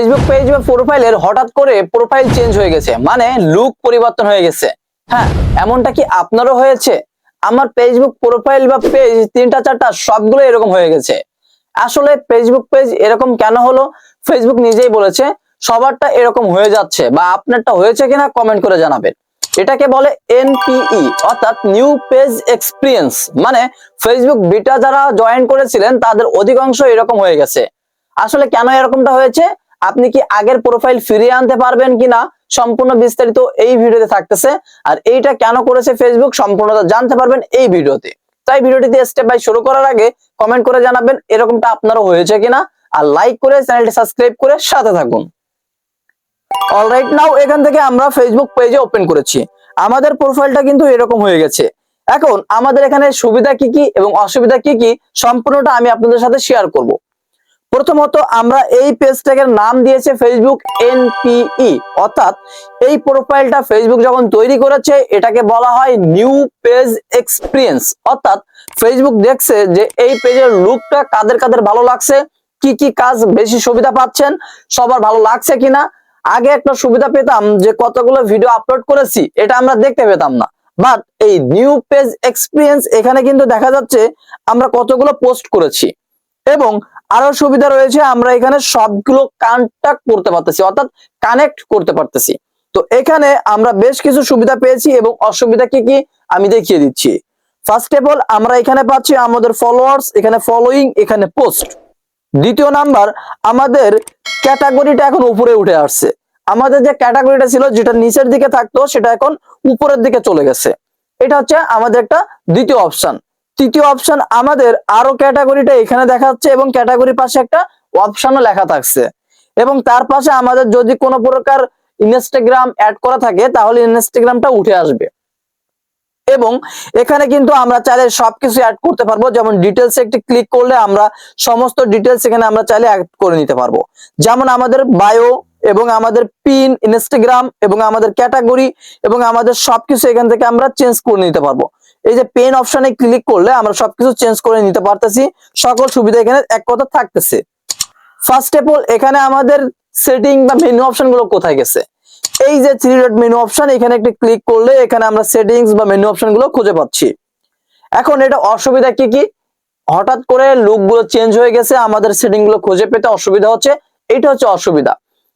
Facebook page বা প্রোফাইলের হঠাৎ করে প্রোফাইল চেঞ্জ হয়ে গেছে। মানে লুক পরিবর্তন হয়ে গেছে। হ্যাঁ এমনটা কি আপনারও হয়েছে? আমার ফেসবুক প্রোফাইল বা পেজ তিনটা, চারটা সবগুলো এরকম হয়ে গেছে। আসলে ফেসবুক পেজ এরকম কেন হলো? ফেসবুক নিজেই বলেছে, সবারটা এরকম হয়ে যাচ্ছে বা আপনারটা হয়েছে কিনা কমেন্ট করে জানাবেন। এটাকে বলে এনপিই অর্থাৎ নিউ পেজ এক্সপিরিয়েন্স মানে ফেসবুক বিটা যারা জয়েন করেছিলেন, তাদের অধিকাংশ এরকম হয়ে গেছে। আসলে কেন এরকমটা হয়েছে? আপনি কি আগের প্রোফাইল ফিরিয়ে আনতে পারবেন কিনা সম্পূর্ণ বিস্তারিত এই ভিডিওতে থাকতেছে। আর এইটা কেন করেছে ফেসবুক সম্পূর্ণতা জানতে পারবেন এই ভিডিওতে। তাই ভিডিওটিতে স্টেপ বাই শুরু করার আগে কমেন্ট করে জানাবেন এরকমটা আপনারও হয়েছে কিনা। আর লাইক করে চ্যানেলটি সাবস্ক্রাইব করে সাথে থাকুন। অলরাইট নাও এখান থেকে আমরা ফেসবুক পেজে ওপেন করেছি। আমাদের প্রোফাইলটা কিন্তু এরকম হয়ে গেছে। এখন আমাদের এখানে সুবিধা কি কি এবং অসুবিধা কি কি সম্পূর্ণটা আমি আপনাদের সাথে শেয়ার করব। প্রথমত আমরা এই পেজটাকে নাম দিয়েছে ফেসবুক এনপিই অর্থাৎ এই প্রোফাইলটা ফেসবুক যখন তৈরি করেছে, এটাকে বলা হয় নিউ পেজ এক্সপিরিয়েন্স অর্থাৎ ফেসবুক দেখছে যে এই পেজের লুকটা কাদের কাদের ভালো লাগছে, কি কি কাজ বেশি সুবিধা পাচ্ছেন, সবার ভালো লাগছে কিনা। আগে একটা সুবিধা পেতাম যে কতগুলো ভিডিও আপলোড করেছি, এটা আমরা দেখতে পেতাম না। বাট এই নিউ পেজ এক্সপিরিয়েন্স এখানে কিন্তু দেখা যাচ্ছে আমরা কতগুলো পোস্ট করেছি। এবং আরও সুবিধা রয়েছে, আমরা এখানে সবগুলো কন্টাক্ট করতে পারতেছি, অর্থাৎ কানেক্ট করতে পারতেছি। তো এখানে আমরা বেশ কিছু সুবিধা পেয়েছি এবং অসুবিধা কি কি আমি দেখিয়ে দিচ্ছি। ফার্স্ট অফ অল আমরা এখানে পাচ্ছি আমাদের ফলোয়ার্স এখানে ফলোইং এখানে পোস্ট দ্বিতীয় নাম্বার আমাদের ক্যাটাগরিটা এখন উপরে উঠে আসছে। আমাদের যে ক্যাটাগরিটা ছিল, যেটা নিচের দিকে থাকতো, সেটা এখন উপরের দিকে চলে গেছে। এটা হচ্ছে আমাদের একটা দ্বিতীয় অপশন তৃতীয় অপশন আমাদের আরও ক্যাটাগরিটা এখানে দেখাচ্ছে এবং ক্যাটাগরির পাশে একটা অপশনও লেখা থাকছে। এবং তার পাশে আমাদের যদি কোনো প্রকার ইনস্টাগ্রাম অ্যাড করা থাকে, তাহলে ইনস্টাগ্রামটা উঠে আসবে। এবং এখানে কিন্তু আমরা চাইলে সবকিছু অ্যাড করতে পারব। যেমন ডিটেলস একটি ক্লিক করলে আমরা সমস্ত ডিটেলস এখানে আমরা চাইলে অ্যাড করে নিতে পারব। যেমন আমাদের বায়ো এবং আমাদের পিন ইনস্টাগ্রাম এবং আমাদের ক্যাটাগরি এবং আমাদের সবকিছু এখান থেকে আমরা চেঞ্জ করে নিতে পারব। এই যে পেন অপশনে ক্লিক করলে আমরা সবকিছু চেঞ্জ করে নিতে পারতেছি। সকল সুবিধা এখানে এক কথা থাকতেছে। ফার্স্ট অফ অল এখানে আমাদের সেটিং বা মেনু অপশনগুলো কোথায় গেছে? এই যে থ্রি ডট মেনু অপশন এখানে একটি ক্লিক করলে এখানে আমরা সেটিংস বা মেনু অপশনগুলো খুঁজে পাচ্ছি। এখন এটা অসুবিধা কি কি? হঠাৎ করে লুকগুলো চেঞ্জ হয়ে গেছে, আমাদের সেটিংগুলো খুঁজে পেতে অসুবিধা হচ্ছে। এটা হচ্ছে অসুবিধা।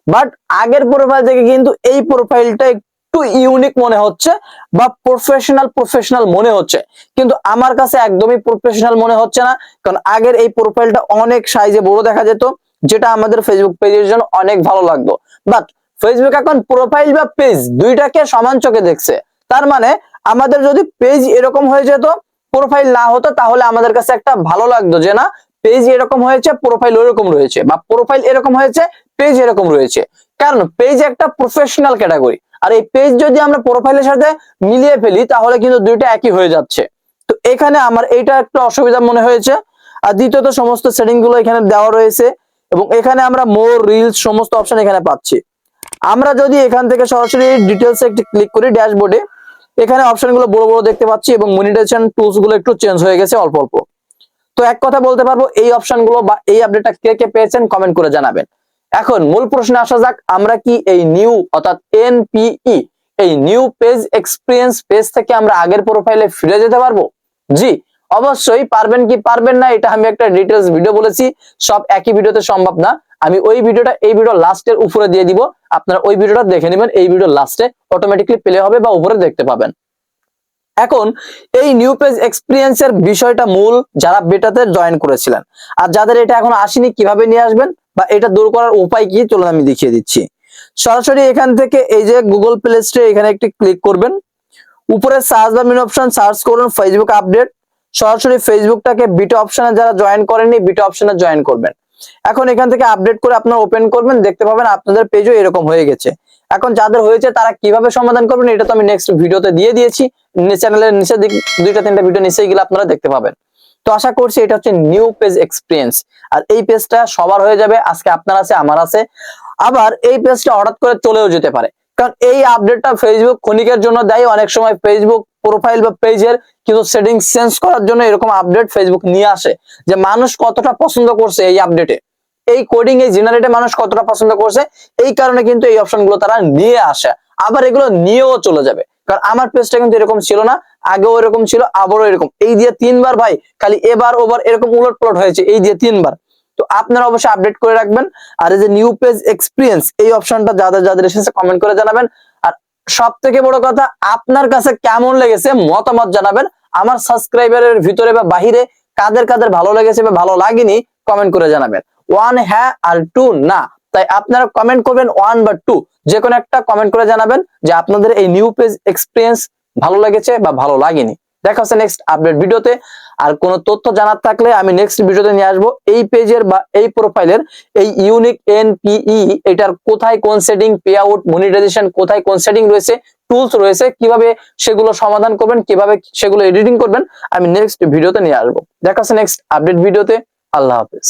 বাট আগের প্রোফাইল থেকে কিন্তু এই প্রোফাইলটা একটু ইউনিক মনে হচ্ছে বা প্রফেশনাল প্রফেশনাল মনে হচ্ছে। কিন্তু আমার কাছে একদমই প্রফেশনাল মনে হচ্ছে না, কারণ আগের এই প্রোফাইলটা অনেক সাইজে বড় দেখা যেত, যেটা আমাদের ফেসবুক পেজের জন্য অনেক ভালো লাগতো। বাট ফেসবুক এখন প্রোফাইল বা পেজ দুইটাকে সমান চোখে দেখছে। তার মানে আমাদের যদি পেজ এরকম হয়ে যেত প্রোফাইল না হতো, তাহলে আমাদের কাছে একটা ভালো লাগতো যে না পেজ এরকম হয়েছে প্রোফাইল ওরকম রয়েছে বা প্রোফাইল এরকম হয়েছে পেজ এরকম রয়েছে। কারণ পেজ একটা প্রফেশনাল ক্যাটাগরি আর এই পেজ যদি আমরা প্রোফাইলের সাথে মিলিয়ে ফেলি, তাহলে কিন্তু দুইটা একই হয়ে যাচ্ছে। তো এখানে আমার এইটা একটা অসুবিধা মনে হয়েছে। আর দ্বিতীয়ত, সমস্ত সেটিংগুলো এখানে দেওয়া রয়েছে। এবং এখানে আমরা মোর রিলস সমস্ত অপশন এখানে পাচ্ছি। আমরা যদি এখান থেকে সরাসরি ডিটেলস একটি ক্লিক করি ড্যাশবোর্ডে এখানে অপশনগুলো বড় বড় দেখতে পাচ্ছি এবং মনিটাইজেশন টুলসগুলো একটু চেঞ্জ হয়ে গেছে অল্প অল্প। তো এক কথা বলতে পারব, এই অপশনগুলো বা এই আপডেটটা কে কে পেয়েছেন কমেন্ট করে জানাবেন। এখন মূল প্রশ্নে আসা যাক, আমরা কি এই নিউ অর্থাৎ এনপিই এই নিউ পেজ এক্সপিরিয়েন্স পেজ থেকে আমরা আগের প্রোফাইলে ফিরে যেতে পারব? জি, অবশ্যই পারবেন কি পারবেন না, এটা আমি একটা ডিটেলস ভিডিও বলেছি, সব একই ভিডিওতে সম্ভব না। আমি ওই ভিডিওটা এই ভিডিও লাস্টের উপরে দিয়ে দিব, আপনারা ওই ভিডিওটা দেখে নেবেন, এই ভিডিও লাস্টে অটোমেটিকলি প্লে হবে বা উপরে দেখতে পাবেন। এখন, এই নিউ পেজ এক্সপিরিয়েন্স এর বিষয়টা মূল যারা বেটাতে জয়েন করেছিলেন। আর যাদের এটা এখন আসেনি, কীভাবে নিয়ে আসবেন? বা এটা দূর করার উপায় কি? চলুন আমি দেখিয়ে দিচ্ছি। সরাসরি এখান থেকে এই যে গুগল প্লে স্টোরে এখানে একটি ক্লিক করবেন। উপরে সার্চ বা মেনু অপশন সার্চ করুন ফেসবুক আপডেট সরাসরি ফেসবুকটাকে বিটা অপশনে যারা জয়েন করেননি বিটা অপশনে জয়েন করবেন। এখন এখান থেকে আপডেট করে আপনারা ওপেন করবেন, দেখতে পাবেন আপনাদের পেজও এরকম হয়ে গেছে। এখন যাদের হয়েছে, তারা কীভাবে সমাধান করবেন, এটা তো আমি নেক্সট ভিডিওতে দিয়ে দিয়েছি। চ্যানেলের নিচে দুইটা তিনটা ভিডিও নিচে গেলে আপনারা দেখতে পাবেন। তো আশা করছি এটা হচ্ছে নিউ পেজ এক্সপিরিয়েন্স আর এই পেজটা সবার হয়ে যাবে, আজকে আপনার আছে, আমার আছে। আবার এই পেজটা হঠাৎ করে চলেও যেতে পারে। কারণ এই আপডেটটা ফেসবুক ক্ষণিকের জন্য দেয়, অনেক সময় ফেসবুক প্রোফাইল বা পেজের কিন্তু সেটিং চেঞ্জ করার জন্য এরকম আপডেট ফেসবুক নিয়ে আসে। যে মানুষ কতটা পছন্দ করছে এই আপডেটে এই কোডিং এই জেনারেটে মানুষ কতটা পছন্দ করছে, এই কারণে কিন্তু এই অপশনগুলো তারা নিয়ে আসে। আবার এগুলো নিয়েও চলে যাবে। কারণ আমার পেজটা কিন্তু এরকম ছিল না, আগেও এরকম ছিল, আবারও এরকম। এই দিয়ে তিনবার ভাই, খালি এবার ওবার এরকম উলট পালট হয়েছে, এই দিয়ে তিনবার। তো আপনারা অবশ্যই আপডেট করে রাখবেন। আর এই যে নিউ পেজ এক্সপিরিয়েন্স এই অপশনটা যাদের যাদের এসেছে কমেন্ট করে জানাবেন। আর সব থেকে বড় কথা, আপনার কাছে কেমন লেগেছে মতামত জানাবেন। আমার সাবস্ক্রাইবারের ভিতরে বা বাহিরে কাদের কাদের ভালো লেগেছে বা ভালো লাগেনি কমেন্ট করে জানাবেন। ওয়ান হ্যাঁ আর টু না। তাই আপনারা কমেন্ট করবেন ওয়ান বা টু যে কোনো একটা কমেন্ট করে জানাবেন যে আপনাদের এই নিউ পেজ এক্সপিরিয়েন্স ভালো লেগেছে বা ভালো লাগেনি। দেখা হচ্ছে নেক্সট আপডেট ভিডিওতে। আর কোনো তথ্য জানার থাকলে আমি নেক্সট ভিডিওতে নিয়ে আসব। এই পেজের বা এই প্রোফাইলের এই ইউনিক এনপিই এটার কোথায় কোন সেটিং পে আউট মনিটাইজেশন কোথায় কোন সেটিং রয়েছে টুলস রয়েছে, কীভাবে সেগুলো সমাধান করবেন, কীভাবে সেগুলো এডিটিং করবেন, আমি নেক্সট ভিডিওতে নিয়ে আসব। দেখা হচ্ছে নেক্সট আপডেট ভিডিওতে। আল্লাহ হাফেজ।